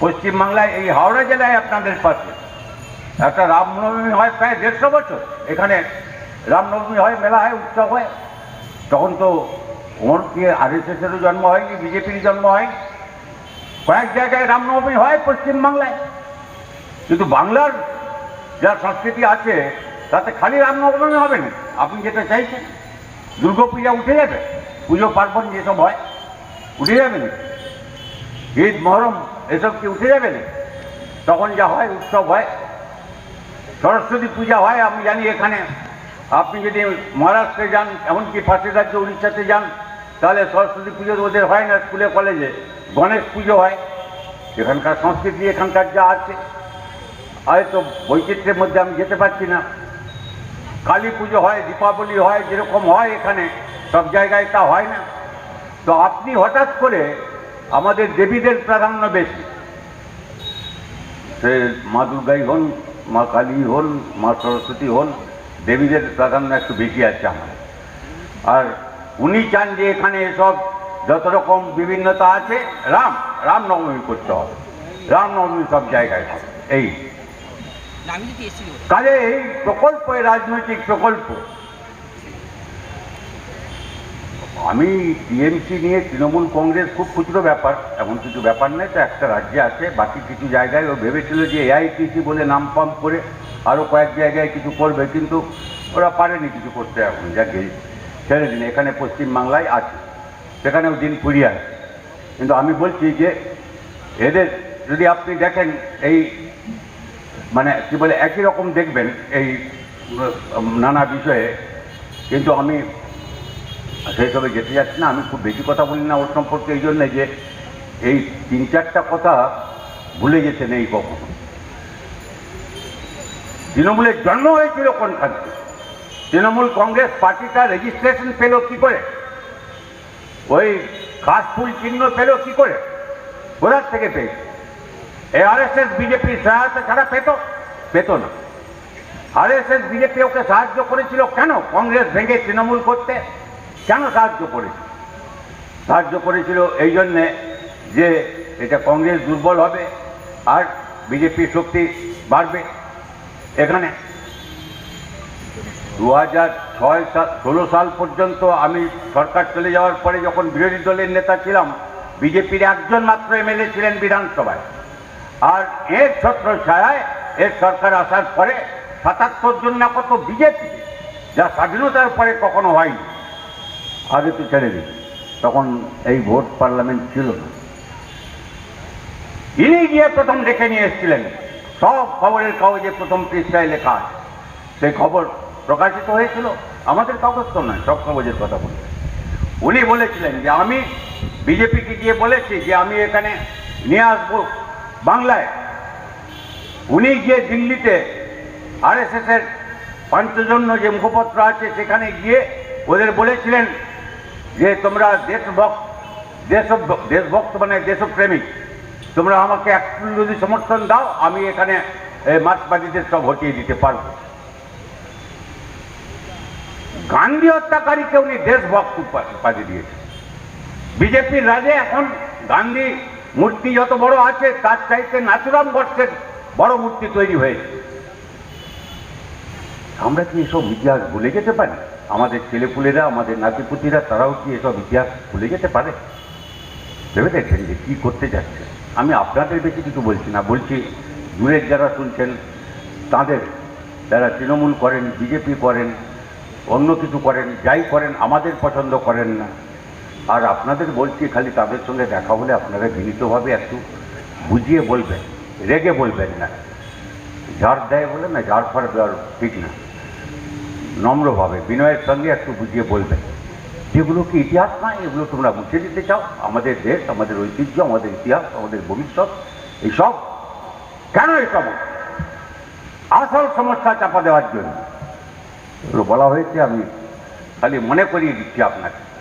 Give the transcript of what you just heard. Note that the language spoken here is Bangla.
পশ্চিমবাংলায় এই হাওড়া জেলায় আপনাদের পাশে। একটা রামনবমী হয় প্রায় দেড়শো বছর। এখানে রামনবমী হয়, মেলা হয়, উৎসব হয়। তখন তো ওর কি আর এস এসেরও জন্ম হয়নি বিজেপির জন্ম হয়নি। কয়েক জায়গায় রামনবমী হয় পশ্চিমবাংলায়। কিন্তু বাংলার যা সংস্কৃতি আছে, তাতে খালি রামনবমী হবে না। আপনি যেটা চাইছেন, দুর্গা পূজা উঠে যাবে। পুজো পার্বণ যেসব হয়, উঠে যাবে না। ঈদ, মহরম এসব কি উঠে যাবে না তখন যা হয়, উৎসব হয়। সরস্বতী পূজা হয়, আমি জানি এখানে। আপনি যদি মহারাষ্ট্রে যান, এমনকি পাশের রাজ্য উড়িষ্যাতে যান, তাহলে সরস্বতী পুজো ওদের হয় না স্কুলে, কলেজে। গণেশ পুজো হয়। এখানকার সংস্কৃতি, এখানকার যা আছে। হয়তো বৈচিত্র্যের মধ্যে আমি যেতে পারছি না। কালী পুজো হয়, দীপাবলি হয়, যেরকম হয় এখানে, সব জায়গায় তা হয় না। তো আপনি হঠাৎ করে আমাদের দেবীদের প্রাধান্য বেশি। সে মা দুর্গাই হন মা কালী হন মা সরস্বতী হন দেবীদের প্রাধান্য একটু বেশি আছে আমার আর উনি চান যে এখানে এসব যত রকম বিভিন্নতা আছে রাম রামনবমী করতে হবে। রামনবমী সব জায়গায় হবে। এই। কাজে এই প্রকল্প রাজনৈতিক প্রকল্প আমি টিএমসি নিয়ে তৃণমূল কংগ্রেস খুব খুচরো ব্যাপার, এমন কিছু ব্যাপার নেই তো একটা রাজ্যে আছে, বাকি কিছু জায়গায় ও ভেবেছিল যে এআইটিসি বলে নাম পাম্প করে আরও কয়েক জায়গায় কিছু করবে, কিন্তু ওরা পারেনি কিছু করতে এখন, যাকে ছেড়ে দিন, এখানে পশ্চিমবাংলায় আছে, সেখানেও দিন ফুরিয়ে আছে। কিন্তু আমি বলছি যে এদের যদি আপনি দেখেন এই মানে কি বলে, একই রকম দেখবেন এই নানা বিষয়ে, কিন্তু আমি সেই সবে যেতে যাচ্ছি না, আমি খুব বেশি কথা বলি না ওর সম্পর্কে, এই জন্যে যে এই তিন চারটা কথা ভুলে গেছেন নেই কখনো। তৃণমূলের জন্ম হয়েছিল কোন থাকবে তৃণমূল কংগ্রেস পার্টিটা রেজিস্ট্রেশন পেল কি করে? ওই কাশফুল চিহ্ন পেল কি করে? কোথার থেকে পেয়েছে? এই আরএসএস, বিজেপি সহায়তা ছাড়া পেত? পেত না। আরএসএস, বিজেপি ওকে সাহায্য করেছিল কেন? কংগ্রেস ভেঙে তৃণমূল করতে? কেন সাহায্য করেছিল সাহায্য করেছিল এই জন্যে যে এটা কংগ্রেস দুর্বল হবে আর বিজেপির শক্তি বাড়বে। এখানে দু হাজার ছয় সাল ষোলো সাল পর্যন্ত আমি সরকার চলে যাওয়ার পরে যখন বিরোধী দলের নেতা ছিলাম, বিজেপির একজন মাত্র এমএলএ ছিলেন বিধানসভায়। আর এর ছত্র ছায় এর সরকার আসার পরে সাতাত্তর জন না কত বিজেপি, যা স্বাধীনতার পরে কখনো হয়নি। আগে তো ছেড়ে দিন তখন এই ভোট পার্লামেন্ট ছিল না। ইনি গিয়ে প্রথম ডেকে নিয়ে এসেছিলেন। সব খবরের কাগজে প্রথম পৃষ্ঠায় লেখা সেই খবর প্রকাশিত হয়েছিল। আমাদের কাগজ তো নয়, সব কাগজের কথা বলছে। উনি বলেছিলেন যে, আমি বিজেপিকে গিয়ে বলেছি যে, আমি এখানে নিয়ে আসব বাংলায়। উনি গিয়ে দিল্লিতে আরএসএস এর পঞ্চজন্য যে মুখপত্র আছে, সেখানে গিয়ে ওদের বলেছিলেন যে তোমরা দেশভক্ত দেশ দেশভক্ত মানে দেশপ্রেমিক তোমরা আমাকে একটু যদি সমর্থন দাও আমি এখানে এ, মার্ক্সবাদীদের সব হটিয়ে দিতে পারব। গান্ধী হত্যাকারীকে উনি দেশভক্ত উপা- উপাধি দিয়েছে। বিজেপির রাজে এখন গান্ধী মূর্তি যত বড় আছে তার চাইতে নাথুরাম গডসের বড় মূর্তি তৈরি হয়েছে। আমরা কি এসব ইতিহাস ভুলে যেতে পারি? আমাদের ছেলেপুলেরা আমাদের নাতিপুতিরা তারাও কি এসব ইতিহাস ভুলে যেতে পারে? ভেবে দেখছেন যে কী করতে যাচ্ছে। আমি আপনাদের বেশি কিছু বলছি না, বলছি দূরের যারা শুনছেন, তাদের, যারা তৃণমূল করেন, বিজেপি করেন, অন্য কিছু করেন, যাই করেন, আমাদের পছন্দ করেন না। আর আপনাদের বলছি, খালি তাদের সঙ্গে দেখা হলে আপনারা বিনীতভাবে একটু বুঝিয়ে বলবেন, রেগে বলবেন না। যার দেয় বলে না ঝাড় ফার দেওয়ার ঠিক না। নম্রভাবে, বিনয়ের সঙ্গে একটু বুঝিয়ে বলবেন। যেগুলো কি ইতিহাস নয় এগুলো তোমরা মুছে দিতে চাও? আমাদের দেশ, আমাদের ঐতিহ্য, আমাদের ইতিহাস, আমাদের ভবিষ্যৎ, এইসব কেন এসব? আসল সমস্যা চাপা দেওয়ার জন্য। বলা হয়েছে, আমি খালি মনে করিয়ে দিচ্ছি আপনাকে।